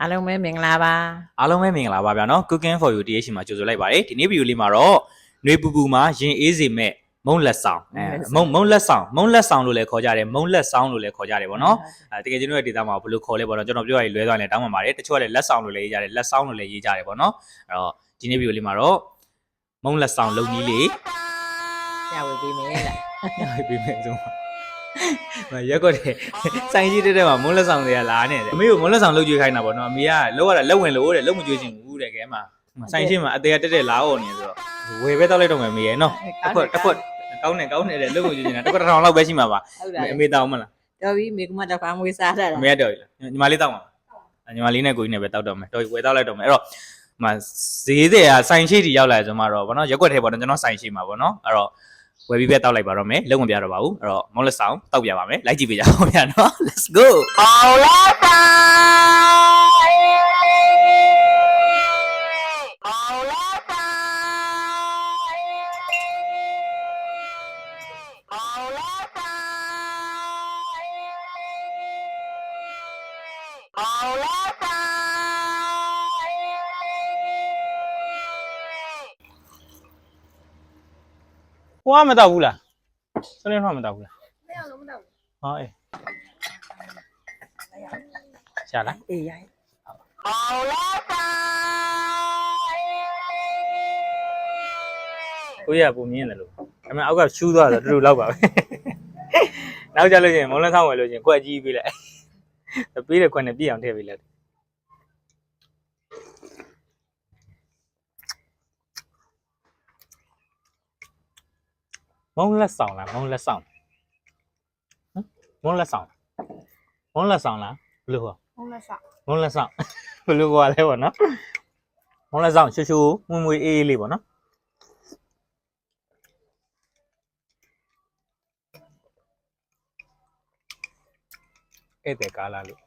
အားလုံးပဲမင်္ဂလာပါအားလုံးပဲမင်္ဂလာပါဗျာနော် Cooking for you တရေရှိမှာကြိုဆိုလိုက်ပါတယ်ဒီနေ့ဗီဒီယိုလေးမှာတော့ຫນွေပူပူမှာရင်အေးစေမဲ့မုံလက်ဆောင်အဲမုံမုံလက်ဆောင်မုံလက်ဆောင်လို့လည်းခေါ်ကြတယ်မုံလက်ဆောင်လို့လည်းခေါ်ကြတယ်ပေါ့နော်အဲတကယ်ကျွန်တော်ရဲ့ဒေတာမှာဘယ်လိုခေါ်လဲပေါ့နော်ကျွန်တော်ပြောရရင်လွဲသွားရင်တောင်းပန်ပါတယ်တချို့ကလည်းလက်ဆောင်လို့လည်းရေးကြတယ်လက်ဆောင်လို့လည်းရေးကြတယ်ပေါ့နော်အဲ့တော့ဒီနေ့ဗီဒီယိုလေးမှာတော့မုံလက်ဆောင်လုံကြီးလေးပြဝေပေးမယ်လားပြမယ်ဆုံးမ ရက်ကွက်တယ်စိုင်းကြီးတက်တက်မှာမုံလက်ဆောင်တွေကလာနေတယ်အမေကိုမုံလက်ဆောင်လုပ်ကြွေးခိုင်းတာပေါ့နော်အမေကလောက်ရတာလက်ဝင်လို့တဲ့လုံးမကြွေးချင်ဘူးတဲ့ကဲမှာစိုင်းရှင်းမှာအသေးကတက်တက်လာအောင်နေဆိုတော့ဝယ်ပဲတောက်လိုက်တော့မယ်မေရဲ့နော်တစ်ခွက်တစ်ခွက်ကောင်းနေကောင်းနေတယ်လုံးမကြွေးချင်တာတစ်ခွက်တစ်ထောင်လောက်ပဲရှိမှာပါဟုတ်တာအမေတောင်းမလားတော်ပြီမိကမတော့ဖာမွေးစားတာအမေကတော်ပြီလားညီမလေးတောင်းပါညီမလေးနဲ့ကိုကြီးနဲ့ပဲတောက်တော့မယ်တော်ပြီဝယ်တောက်လိုက်တော့မယ်အဲ့တော့မဈေးတွေကစိုင်းရှိတီရောက်လာဆိုမှတော့ဗောနော်ရက်ွက်ထဲပေါ့နော်ကျွန်တော်စိုင်းရှိမှာဗောနော်အဲ့တော့ ဝယ်ပြီးပဲတောက်လိုက်ပါတော့မယ်လုံးဝမပြတော့ပါဘူးအဲ့တော့မောင်လက်ဆောင်တောက်ပြပါမယ်လိုက်ကြည့်ပေးကြအောင်ဗျာနော် let's go အောင်လားဆိုင်အောင်လားဆိုင်အောင်လားဆိုင်အောင်လားဆိုင် ကိုကမတောက်ဘူးလားစနေတော့မတောက်ဘူးလားမရလို့မတောက်ဘူးဟောအေးရှာလားအေးရိုင်းမောင်လာကိုရပုံမြင်တယ်လို့ဒါပေမဲ့အောက်ကရှူးသွားတယ်တူတူလောက်ပါပဲနောက်ကြလို့ချင်းမုံလန်းဆောင်ဝယ်လို့ချင်းခွက်ကြီးပေးလိုက်ပေးတဲ့ခွက်နဲ့ပြည့်အောင်ထည့်ပေးလိုက် မုံလက်ဆောင်လားမုံလက်ဆောင်ဟမ်မုံလက်ဆောင်မုံလက်ဆောင်လားဘယ်လိုဟောမုံလက်ဆောင်မုံလက်ဆောင်ဘယ်လိုဟောလဲပေါ့နော်မုံလက်ဆောင်ရှူရှူမွေမွေအေးအေးလေးပေါ့နော်ဧည့်သည်ကားလာလို့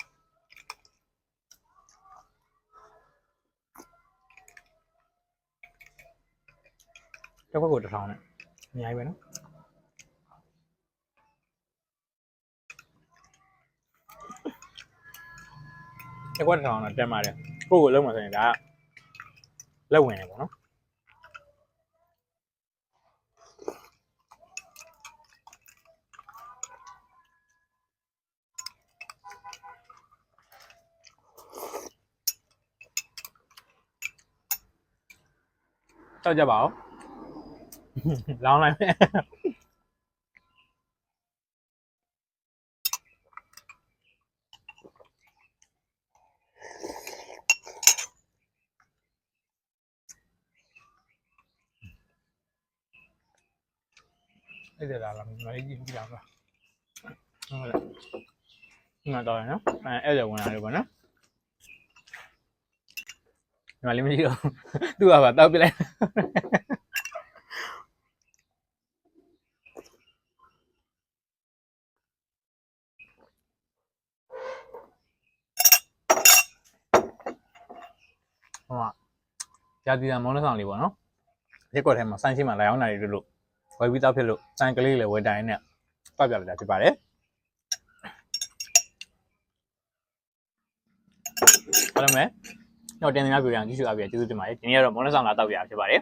တစ်ခွက်ကိုတစ်ထောင်နဲ့အများကြီးပဲနော် တစ်ခွက်တစ်ထောင်တော့တက်ပါတယ်ကိုယ့်ကိုလုံးမှာဆိုရင်ဒါကလက်ဝင်တယ်ပေါ့နော်တောက်ကြပါဦးလောင်းလိုက်မယ် အဲ့ဒါလာလာမလေးကြည့်ကြည့်လာပါဟုတ်လားငါတော့ရနော်အဲအဲ့ဒါဝင်လာလို့ပေါ့နော်ညီမလေးမကြည့်တော့သူ့ကပါတောက်ပြလိုက်ဟိုကကြာတီတန်မောင်းနှဆောင်လေးပေါ့နော်ရက်ကွက်ထဲမှာစိုင်းရှိမှလာရောက်နိုင်တယ်လို့ ဝယ်ပြီးတောက်ဖြစ်လို့စိုင်းကလေးလည်းဝယ်တိုင်နဲ့တောက်ပြလိုက်တာဖြစ်ပါတယ်ဟုတ်တယ်မယ်တော့တင်နေများပြရအောင်ကြည့်ရှုအားပြကျေးဇူးတင်ပါတယ်ဒီနေ့ကတော့မောင်းနှဆောင်လာတောက်ပြဖြစ်ပါတယ်